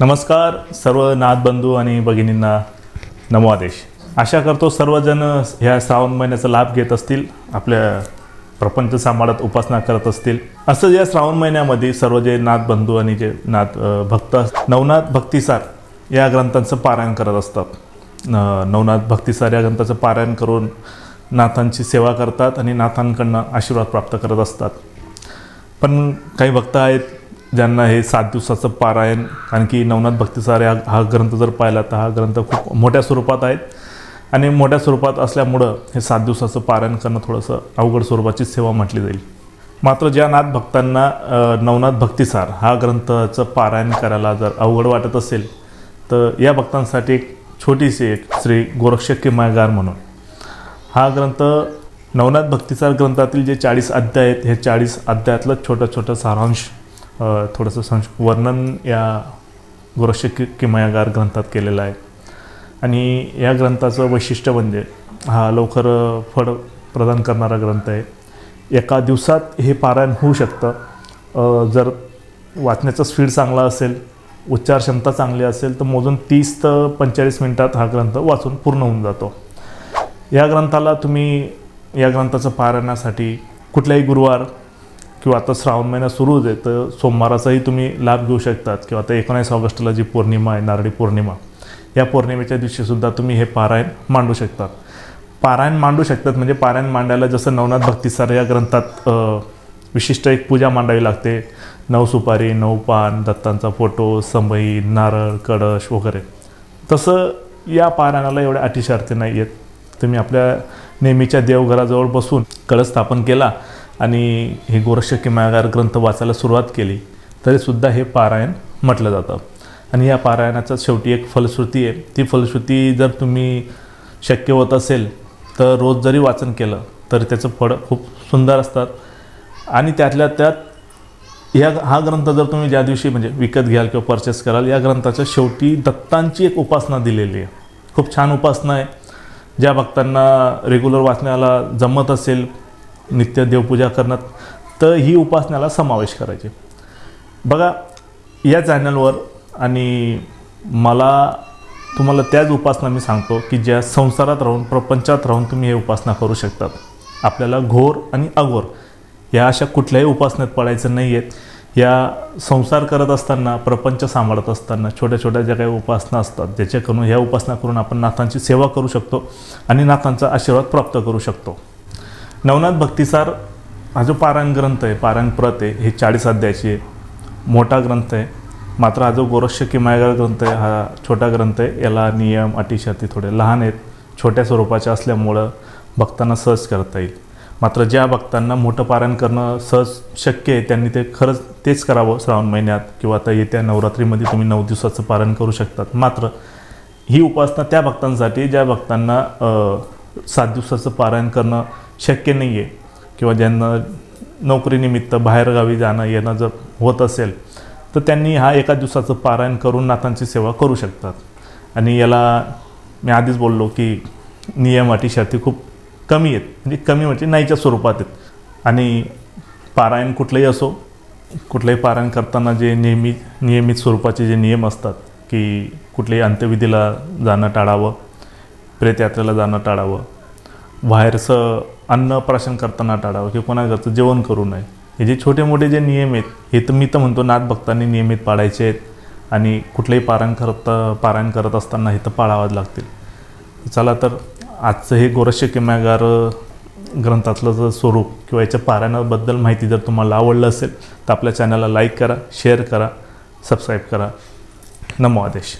नमस्कार सर्व नाथबंधू आणि भगिनींना नमो आदेश. आशा करतो सर्वजण ह्या श्रावण महिन्याचा लाभ घेत असतील आपल्या प्रपंच सांभाळत उपासना करत असतील. असं या श्रावण महिन्यामध्ये सर्व जे नाथबंधू आणि जे नाथ भक्त अस- नवनाथ भक्तिसार या ग्रंथांचं पारायण करत असतात. नवनाथ भक्तिसार या ग्रंथाचं पारायण करून नाथांची सेवा करतात आणि नाथांकडनं आशीर्वाद प्राप्त करत असतात. पण काही भक्त आहेत ज्यांना हे सात दिवसाचं पारायण आणखी नवनाथ भक्तिसार हा हा ग्रंथ जर पाहिला तर हा ग्रंथ खूप मोठ्या स्वरूपात आहेत. आणि मोठ्या स्वरूपात असल्यामुळं हे सात दिवसाचं पारायण करणं थोडंसं अवघड स्वरूपाची सेवा म्हटली जाईल. मात्र ज्या नाथ भक्तांना नवनाथ भक्तिसार हा ग्रंथाचं पारायण करायला जर अवघड वाटत असेल तर या भक्तांसाठी एक छोटीशी एक श्री गोरक्ष किमायगार म्हणून. हा ग्रंथ नवनाथ भक्तिसार ग्रंथातील जे चाळीस अध्याय आहेत हे चाळीस अध्यायातलं छोटं छोटं सारांश थोडंसं संश वर्णन या गोरक्ष कि किमयागार ग्रंथात केलेलं आहे. आणि या ग्रंथाचं वैशिष्ट्य म्हणजे हा लवकर फळ प्रदान करणारा ग्रंथ आहे. एका दिवसात हे पारायण होऊ शकतं. जर वाचण्याचा स्पीड चांगला असेल उच्चार क्षमता चांगली असेल तर मोजून तीस ते पंचेचाळीस मिनटात हा ग्रंथ वाचून पूर्ण होऊन जातो. या ग्रंथाला तुम्ही या ग्रंथाचं पारायणासाठी कुठल्याही गुरुवार किंवा आता श्रावण महिना सुरूच आहे तर सोमवाराचाही तुम्ही लाभ घेऊ शकतात. किंवा आता एकोणावीस ऑगस्टला जी पौर्णिमा आहे नारळी पौर्णिमा या पौर्णिमेच्या दिवशीसुद्धा तुम्ही हे पारायण मांडू शकतात. पारायण मांडू शकतात म्हणजे पारायण मांडायला जसं नवनाथ भक्तिसार या ग्रंथात विशिष्ट एक पूजा मांडावी लागते. नऊ सुपारी नऊ पान दत्तांचा फोटो संबई नारळ कळश वगैरे. तसं या पारायणाला एवढ्या अतिशार्थी नाही आहेत तुम्ही आपल्या नेहमीच्या देवघराजवळ बसून कळस स्थापन केला आणि हे गोरक्ष किमागार ग्रंथ वाचायला सुरुवात केली तरीसुद्धा हे पारायण म्हटलं जातं. आणि या पारायणाचा शेवटी एक फलश्रुती आहे. ती फलश्रुती जर तुम्ही शक्य होत असेल तर रोज जरी वाचन केलं तरी त्याचं फळ खूप सुंदर असतात. आणि त्यातल्या त्यात या हा ग्रंथ जर तुम्ही ज्या दिवशी म्हणजे विकत घ्याल किंवा परचेस कराल या ग्रंथाच्या शेवटी दत्तांची एक उपासना दिलेली आहे. खूप छान उपासना आहे. ज्या भक्तांना रेग्युलर वाचण्याला जमत असेल नित्य देवपूजा करण्यात तर ही उपासनाला समावेश करायची. बघा या चॅनलवर आणि मला तुम्हाला त्याच उपासना मी सांगतो की ज्या संसारात राहून प्रपंचात राहून तुम्ही हे उपासना करू शकतात. आपल्याला घोर आणि अघोर या अशा कुठल्याही उपासनेत पडायचं नाही आहेत या संसार करत असताना प्रपंच सांभाळत असताना छोट्या छोट्या ज्या काही उपासना असतात ज्याच्याकडून ह्या उपासना करून आपण नाथांची सेवा करू शकतो आणि नाथांचा आशीर्वाद प्राप्त करू शकतो. नवनाथ भक्तिसार हा जो पारायण ग्रंथ आहे पारायण प्रत आहे हे चाळीस अध्यायाची आहे. मोठा ग्रंथ आहे. मात्र हा जो गोरक्ष किमायगार ग्रंथ आहे हा छोटा ग्रंथ आहे. याला नियम अटी शर्ती थोडे लहान आहेत. छोट्या स्वरूपाच्या असल्यामुळं भक्तांना सहज करता येईल. मात्र ज्या भक्तांना मोठं पारायण करणं सहज शक्य आहे त्यांनी ते खरंच तेच करावं श्रावण महिन्यात किंवा आता येत्या नवरात्रीमध्ये तुम्ही नऊ दिवसाचं पारायण करू शकतात. मात्र ही उपासना त्या भक्तांसाठी ज्या भक्तांना सात दिवसाचं पारायण करणं शक्य नाही आहे किंवा ज्यांना नोकरीनिमित्त बाहेरगावी जाणं येणं जर होत असेल तर त्यांनी हा एका दिवसाचं पारायण करून नाथांची सेवा करू शकतात. आणि याला मी आधीच बोललो की नियम अटी शर्ती खूप कमी आहेत. म्हणजे कमी म्हणजे नाहीच्या स्वरूपात आहेत. आणि पारायण कुठलंही असो कुठलंही पारायण करताना जे नियमित नियमित स्वरूपाचे जे नियम असतात की कुठल्याही अंत्यविधीला जाणं टाळावं प्रेतयात्रेला जाणं टाळावं बाहेरचं अन्न प्राशन करताना टाळावं किंवा कोणाकडचं जेवण करू नये. हे जे छोटे मोठे जे नियम आहेत हे तर मी तर म्हणतो नाथ भक्तांनी नियमित पाळायचे आहेत आणि कुठलंही पारायण करत पारायण करत असताना हे तर पाळावंच लागतील. चला तर आजचं हे गोरक्ष किम्यागार ग्रंथातलं जर स्वरूप किंवा याच्या पारायणाबद्दल माहिती जर तुम्हाला आवडलं असेल तर आपल्या चॅनलला लाईक करा शेअर करा सबस्क्राईब करा. नमो आदेश.